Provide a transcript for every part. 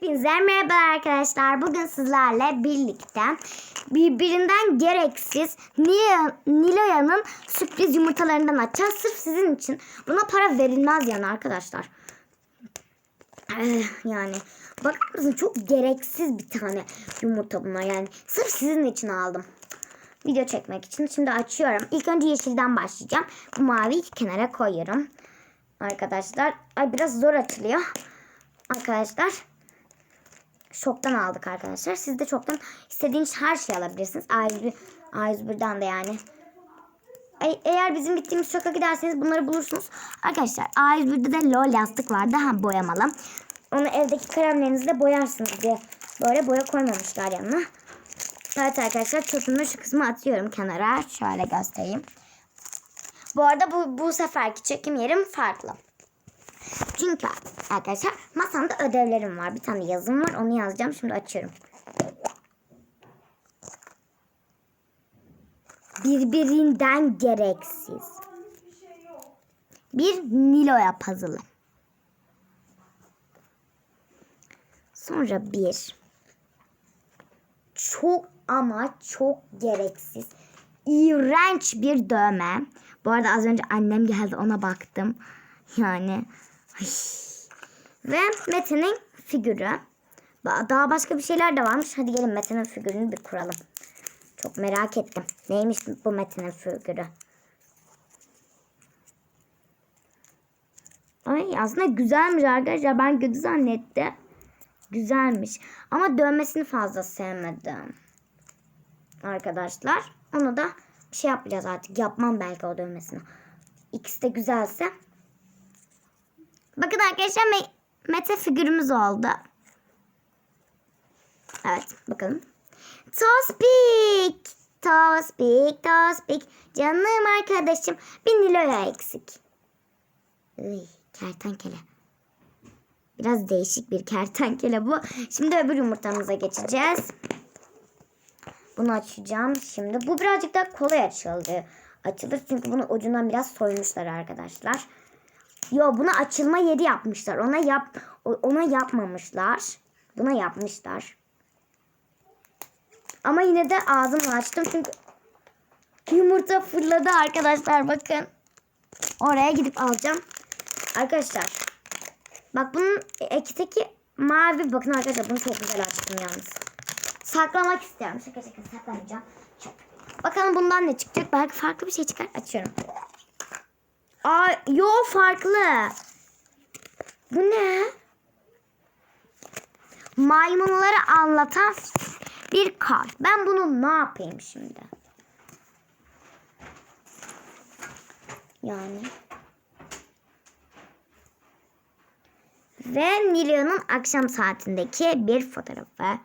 Hepinize merhaba arkadaşlar. Bugün sizlerle birlikte birbirinden gereksiz Nilo- Niloya'nın sürpriz yumurtalarından açacağız. Sırf sizin için. Buna para verilmez yani arkadaşlar. Eh, Yani bakar mısın çok gereksiz bir tane yumurta bunlar yani. Sırf sizin için aldım. Video çekmek için. Şimdi açıyorum. İlk önce yeşilden başlayacağım. Bu maviyi kenara koyuyorum. Arkadaşlar. Ay biraz zor açılıyor. Arkadaşlar. Şoktan aldık arkadaşlar. Siz de çoktan istediğiniz her şeyi alabilirsiniz. A101, A101'den de yani. E- eğer bizim gittiğimiz şoka giderseniz bunları bulursunuz. Arkadaşlar A101'de de lol yastık vardı. Ha boyamalı. Onu evdeki kalemlerinizle boyarsınız diye. Böyle boya koymamışlar yanına. Evet arkadaşlar çöpümü şu kısmı atıyorum kenara. Şöyle göstereyim. Bu arada bu, bu seferki çekim yerim farklı. Çünkü arkadaşlar masamda ödevlerim var. Bir tane yazım var. Onu yazacağım. Şimdi açıyorum. Birbirinden gereksiz. Bir Nilo'ya puzzle. Sonra bir çok ama çok gereksiz. iğrenç bir dövme. Bu arada az önce annem geldi ona baktım. Yani. Ve Mete'nin figürü. Daha başka bir şeyler de varmış. Hadi gelin Mete'nin figürünü bir kuralım. Çok merak ettim. Neymiş bu Mete'nin figürü? Ay aslında güzelmiş arkadaşlar. Ben kötü zannettim. Güzelmiş. Ama dövmesini fazla sevmedim. Arkadaşlar. Onu da bir şey yapacağız artık. Yapmam belki o dövmesini. İkisi de güzelse. Bakın arkadaşlar Me- Mete figürümüz oldu. Evet bakalım. Tospik. Tospik. Tospik. Canım arkadaşım. Bir Nilo'ya eksik. Iy, kertenkele. Biraz değişik bir kertenkele bu. Şimdi öbür yumurtamıza geçeceğiz. Bunu açacağım şimdi. Bu birazcık daha kolay açıldı. Açılır çünkü bunu ucundan biraz soymuşlar arkadaşlar. Yo buna açılma yeri yapmışlar. Ona yap ona yapmamışlar. Buna yapmışlar. Ama yine de ağzımla açtım çünkü yumurta fırladı arkadaşlar bakın. Oraya gidip alacağım. Arkadaşlar Bak bunun ekiteki mavi. Bakın arkadaşlar bunu çok güzel açtım yalnız. Saklamak istiyorum. Şaka şaka saklamayacağım. Bakalım bundan ne çıkacak. Belki farklı bir şey çıkar. Açıyorum. Aa, yo farklı. Bu ne? Maymunları anlatan bir kart. Ben bunu ne yapayım şimdi? Yani ve Nilo'nun akşam saatindeki bir fotoğrafı.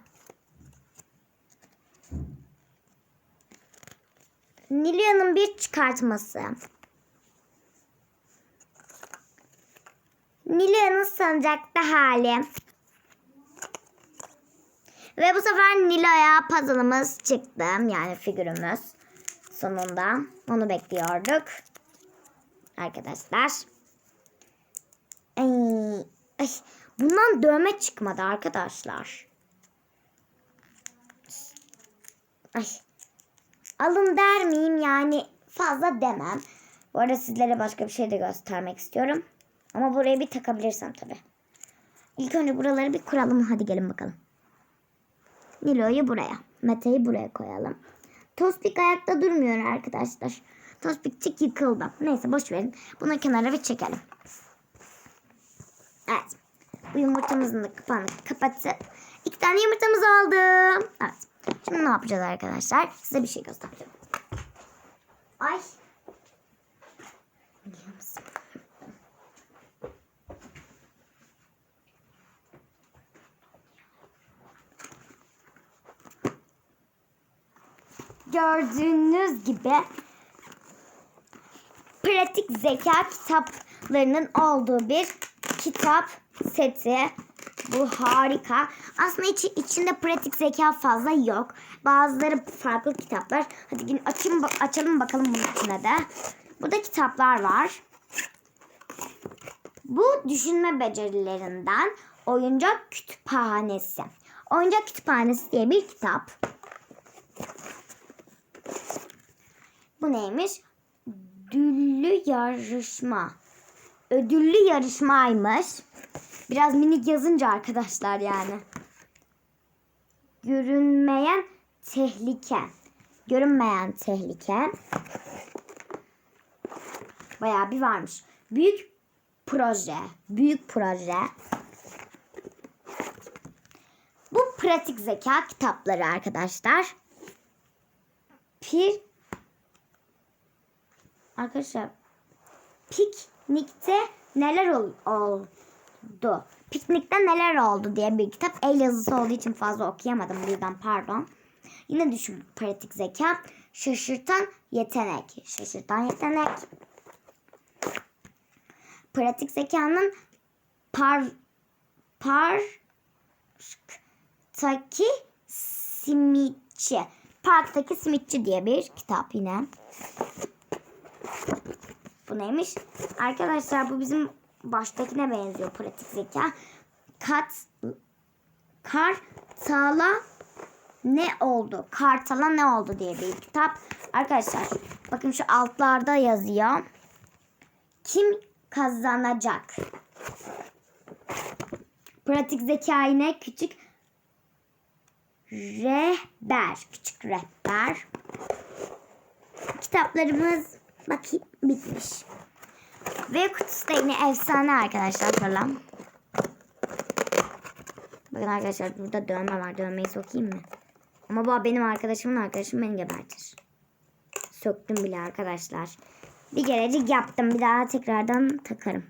Nilo'nun bir çıkartması. Nilo'nun sancakta hali. Ve bu sefer Nilo'ya puzzle'ımız çıktı. Yani figürümüz. Sonunda. Onu bekliyorduk. Arkadaşlar. Ay, ay, bundan dövme çıkmadı arkadaşlar. Ay. Alın der miyim yani fazla demem. Bu arada sizlere başka bir şey de göstermek istiyorum. Ama buraya bir takabilirsem tabii. İlk önce buraları bir kuralım. Hadi gelin bakalım. Nilo'yu buraya. Mete'yi buraya koyalım. Tospik ayakta durmuyor arkadaşlar. Tospikçik yıkıldı. Neyse boş verin. Bunu kenara bir çekelim. Evet. Bu yumurtamızın da kapağını kapatıp iki tane yumurtamız oldu. Evet. Şimdi ne yapacağız arkadaşlar? Size bir şey göstereceğim. Ay. Gördüğünüz gibi pratik zeka kitaplarının olduğu bir kitap seti. Bu harika. Aslında içi, içinde pratik zeka fazla yok. Bazıları farklı kitaplar. Hadi gelin açayım, açalım bakalım bunun içine de. Burada kitaplar var. Bu düşünme becerilerinden Oyuncak Kütüphanesi. Oyuncak Kütüphanesi diye bir kitap. Bu neymiş? Ödüllü yarışma. Ödüllü yarışmaymış. Biraz minik yazınca arkadaşlar yani. Görünmeyen tehlike. Görünmeyen tehlike. Bayağı bir varmış. Büyük proje. Büyük proje. Bu pratik zeka kitapları arkadaşlar. Bir Arkadaşlar piknikte neler ol- oldu? Piknikte neler oldu diye bir kitap. El yazısı olduğu için fazla okuyamadım birden pardon. Yine düşün pratik zeka. Şaşırtan yetenek. Şaşırtan yetenek. Pratik zekanın par parktaki simitçi. Parktaki simitçi diye bir kitap yine. Bu neymiş? Arkadaşlar bu bizim baştakine benziyor pratik zeka. Kat Kartala ne oldu? Kartala ne oldu diye bir kitap. Arkadaşlar bakın şu altlarda yazıyor. Kim kazanacak? Pratik zeka yine küçük rehber. Küçük rehber. Kitaplarımız bakayım bitmiş. Ve kutusu da yine efsane arkadaşlar falan. Bakın arkadaşlar burada dövme var. Dövmeyi sokayım mı? Ama bu benim arkadaşımın arkadaşım beni gebertir. Söktüm bile arkadaşlar. Bir kerecik yaptım. Bir daha tekrardan takarım.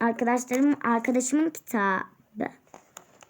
Arkadaşlarım, arkadaşımın kitabı.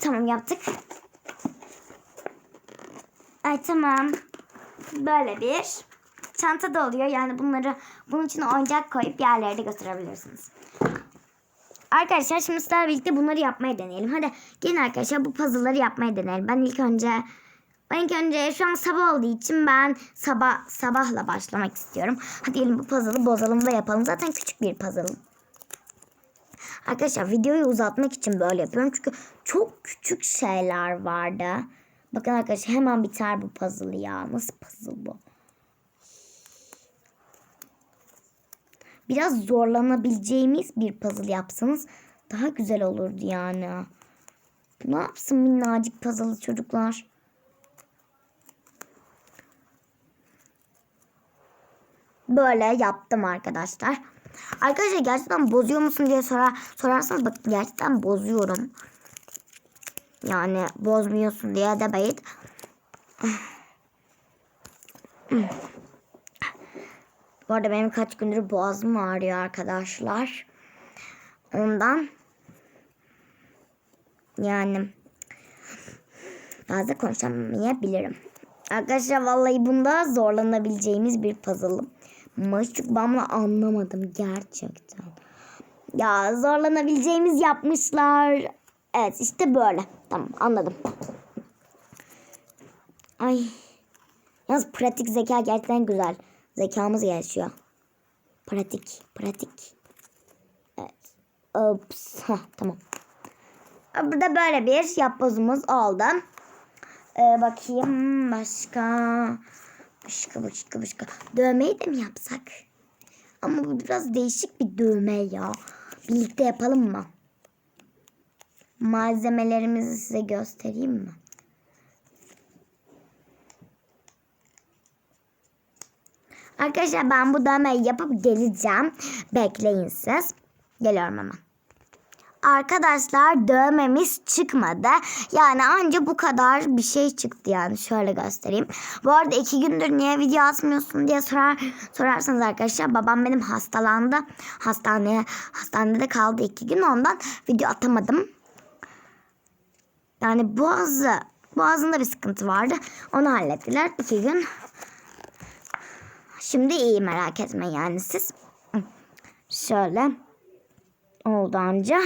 tamam yaptık. Ay tamam. Böyle bir çanta da oluyor. Yani bunları bunun için oyuncak koyup yerlere de götürebilirsiniz. Arkadaşlar şimdi sizlerle birlikte bunları yapmaya deneyelim. Hadi gelin arkadaşlar bu puzzle'ları yapmaya deneyelim. Ben ilk önce ben ilk önce şu an sabah olduğu için ben sabah sabahla başlamak istiyorum. Hadi gelin bu puzzle'ı bozalım ve yapalım. Zaten küçük bir puzzle. Arkadaşlar videoyu uzatmak için böyle yapıyorum. Çünkü çok küçük şeyler vardı. Bakın arkadaşlar hemen biter bu puzzle ya. Nasıl puzzle bu? Biraz zorlanabileceğimiz bir puzzle yapsanız daha güzel olurdu yani. Ne yapsın minnacık puzzle çocuklar? Böyle yaptım arkadaşlar. Arkadaşlar gerçekten bozuyor musun diye sorar, sorarsanız bakın gerçekten bozuyorum. Yani bozmuyorsun diye demeyin. Bu arada benim kaç gündür boğazım ağrıyor arkadaşlar. Ondan yani fazla konuşamayabilirim. Arkadaşlar vallahi bunda zorlanabileceğimiz bir puzzle. Ben bunu anlamadım gerçekten. Ya zorlanabileceğimiz yapmışlar. Evet işte böyle. Tamam anladım. Ay. Yalnız pratik zeka gerçekten güzel. Zekamız gelişiyor. Pratik, pratik. Evet. Ops. Tamam. Burada böyle bir yapbozumuz oldu. Ee, bakayım başka. Başka başka başka. Dövmeyi de mi yapsak? Ama bu biraz değişik bir dövme ya. Birlikte yapalım mı? Malzemelerimizi size göstereyim mi? Arkadaşlar ben bu dövmeyi yapıp geleceğim. Bekleyin siz. Geliyorum hemen. Arkadaşlar dövmemiz çıkmadı. Yani anca bu kadar bir şey çıktı yani. Şöyle göstereyim. Bu arada iki gündür niye video atmıyorsun diye sorar, sorarsanız arkadaşlar babam benim hastalandı. Hastaneye hastanede kaldı iki gün ondan video atamadım. Yani boğazı boğazında bir sıkıntı vardı. Onu hallettiler iki gün. Şimdi iyi merak etmeyin yani siz. Şöyle oldu anca.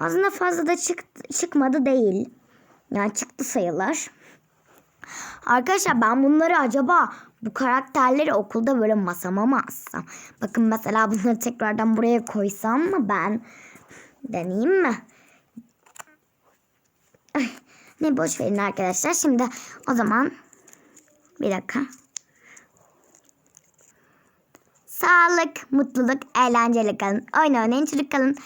Aslında fazla da çıktı, çıkmadı değil. Yani çıktı sayılır. Arkadaşlar ben bunları acaba bu karakterleri okulda böyle masama mı assam? Bakın mesela bunları tekrardan buraya koysam mı ben? Deneyeyim mi? Ay, ne boş verin arkadaşlar. Şimdi o zaman bir dakika. Sağlık, mutluluk, eğlenceli kalın. Oyun oynayın, çocuk kalın.